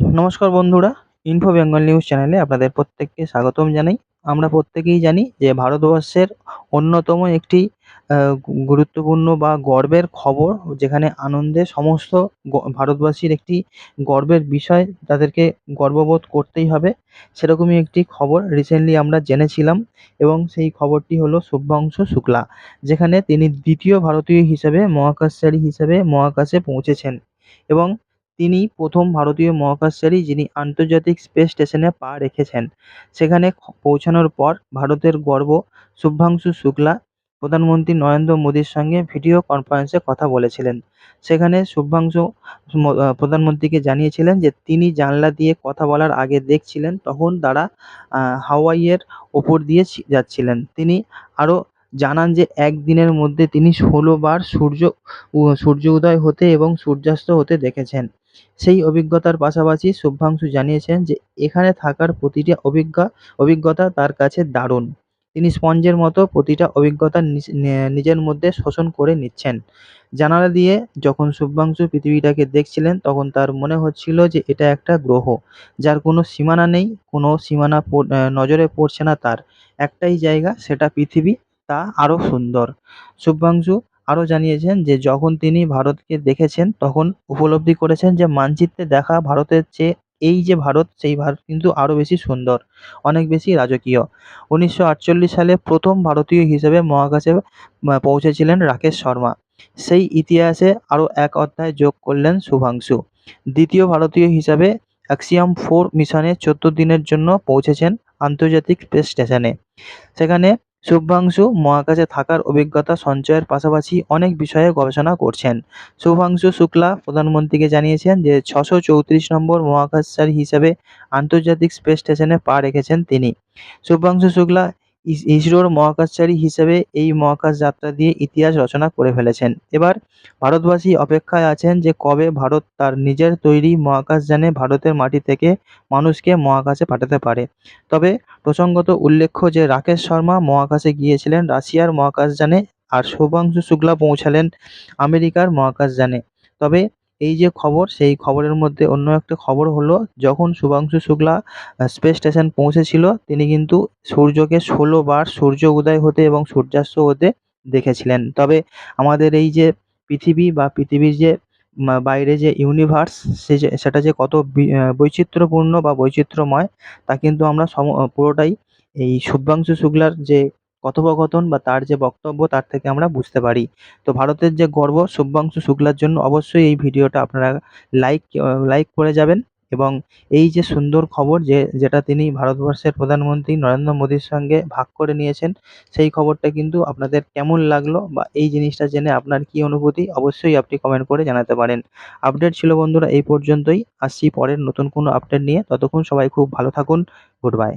নমস্কার বন্ধুরা info Bengal news চ্যানেলে আপনাদের প্রত্যেককে স্বাগতম জানাই। আমরা প্রত্যেকেই জানি যে ভারতবর্ষের অন্যতম একটি গুরুত্বপূর্ণ বা গর্বের খবর, যেখানে আনন্দে সমস্ত ভারতবাসীর একটি গর্বের বিষয় তাদেরকে গর্ববোধ করতেই হবে। সেরকমই একটি খবর রিসেন্টলি আমরা জেনেছিলাম এবং সেই খবরটি হলো শুভ্রাংশু শুক্লা, যেখানে তিনি দ্বিতীয় ভারতীয় হিসেবে মহাকাশচারী হিসেবে মহাকাশে পৌঁছেছেন। এবং তিনি প্রথম ভারতীয় মহাকাশচারী যিনি আন্তর্জাতিক স্পেস স্টেশনে পা রেখেছেন। সেখানে পৌঁছানোর পর ভারতের গর্ব শুভ্রাংশু শুক্লা, প্রধানমন্ত্রী নরেন্দ্র মোদীর সঙ্গে ভিডিও কনফারেন্সে কথা বলেছিলেন। সেখানে শুভ্রাংশু প্রধানমন্ত্রীকে জানিয়েছিলেন যে তিনি জানলা দিয়ে কথা বলার আগে দেখছিলেন তখন তারা হাওয়াইয়ের ওপর দিয়ে যাচ্ছিলেন। তিনি আরও জানান যে একদিনের মধ্যে তিনি ষোলো বার সূর্য সূর্য উদয় হতে এবং সূর্যাস্ত হতে দেখেছেন। সেই অভিজ্ঞতার পাশাপাশি শুভ্রাংশু জানিয়েছেন যে, এখানে থাকার প্রতিটি অভিজ্ঞা, অভিজ্ঞতা তার কাছে দারুণ। তিনি স্পঞ্জের মতো প্রতিটা অভিজ্ঞতা নিজ- নিজের মধ্যে শোষণ করে নিচ্ছেন। জানালা দিয়ে যখন শুভ্রাংশু পৃথিবীটাকে দেখছিলেন, তখন তার মনে হচ্ছিল যে, এটা একটা গ্রহ, যার কোনো সীমানা নেই, কোনো সীমানা নজরে পড়ছে না তার। একটাই জায়গা, সেটা পৃথিবী। তা আরও সুন্দর। শুভ্রাংশু আরও জানিয়েছেন যে, যখন তিনি ভারতকে দেখেছেন, তখন উপলব্ধি করেছেন যে, মানচিত্রে দেখা ভারতের চেয়ে এই যে ভারত, সেই ভারত কিন্তু আরও বেশি সুন্দর, অনেক বেশি রাজকীয়। উনিশশো আটচল্লিশ সালে প্রথম ভারতীয় হিসেবে মহাকাশে পৌঁছেছিলেন রাকেশ শর্মা। সেই ইতিহাসে আরও এক অধ্যায় যোগ করলেন শুভাংশু। দ্বিতীয় ভারতীয় হিসাবে অ্যাক্সিয়াম ফোর মিশনে চোদ্দ দিনের জন্য পৌঁছেছেন আন্তর্জাতিক স্পেস স্টেশনে। সেখানে শুভ্রাংশু মহাকাশে থাকার অভিজ্ঞতা সঞ্চয়ের পাশাপাশি অনেক বিষয়ে গবেষণা করছেন। শুভাংশু শুক্লা প্রধানমন্ত্রীকে জানিয়েছেন যে, ছশো চৌত্রিশ নম্বর মহাকাশচারী হিসেবে আন্তর্জাতিক স্পেস স্টেশনে পা রেখেছেন তিনি। শুভ্রাংশু শুক্লা ইস- ইসরোর মহাকাশচারী হিসেবে এই মহাকাশ যাত্রা দিয়ে ইতিহাস রচনা করে ফেলেছেন। এবার ভারতবাসী অপেক্ষায় আছেন যে কবে ভারত তার নিজের তৈরি মহাকাশযানে ভারতের মাটি থেকে মানুষকে মহাকাশে পাঠাতে পারে। তবে প্রসঙ্গত উল্লেখ্য যে রাকেশ শর্মা মহাকাশে গিয়েছিলেন, রাশিয়ার মহাকাশযানে আর শুভাংশু শুক্লা পৌঁছালেন আমেরিকার মহাকাশযানে তবে এই যে খবর, সেই খবরের মধ্যে অন্য একটা খবর হলো, যখন শুভাংশু শুক্লা স্পেস স্টেশন পৌঁছেছিল, তিনি কিন্তু সূর্যকে ষোলো বার সূর্য উদয় হতে এবং সূর্যাস্ত হতে দেখেছিলেন। তবে আমাদের এই যে পৃথিবী বা পৃথিবীর যে বাইরে যে ইউনিভার্স সে যে, সেটা যে কত বৈচিত্র্যপূর্ণ বা বৈচিত্র্যময়, তা কিন্তু আমরা সম, পুরোটাই এই শুভ্রাংশু শুক্লার যে কথোপকথন বা তার যে বক্তব্য, তার থেকে আমরা বুঝতে পারি। তো ভারতের যে গর্ব, শুভ্রাংশু শুক্লার জন্য অবশ্যই এই ভিডিওটা আপনারা লাইক লাইক করে যাবেন এবং এই যে সুন্দর খবর যে, যেটা তিনি ভারতবর্ষের প্রধানমন্ত্রী নরেন্দ্র মোদীর সঙ্গে ভাগ করে নিয়েছেন, সেই খবরটা কিন্তু আপনাদের কেমন লাগল বা এই জিনিসটা জেনে আপনার কী অনুভূতি, অবশ্যই আপনি কমেন্ট করে জানাতে পারেন। আপডেট ছিল বন্ধুরা এই পর্যন্তই। আসছি পরের নতুন কোনো আপডেট নিয়ে। ততক্ষণ সবাই খুব ভালো থাকুন। Good bye.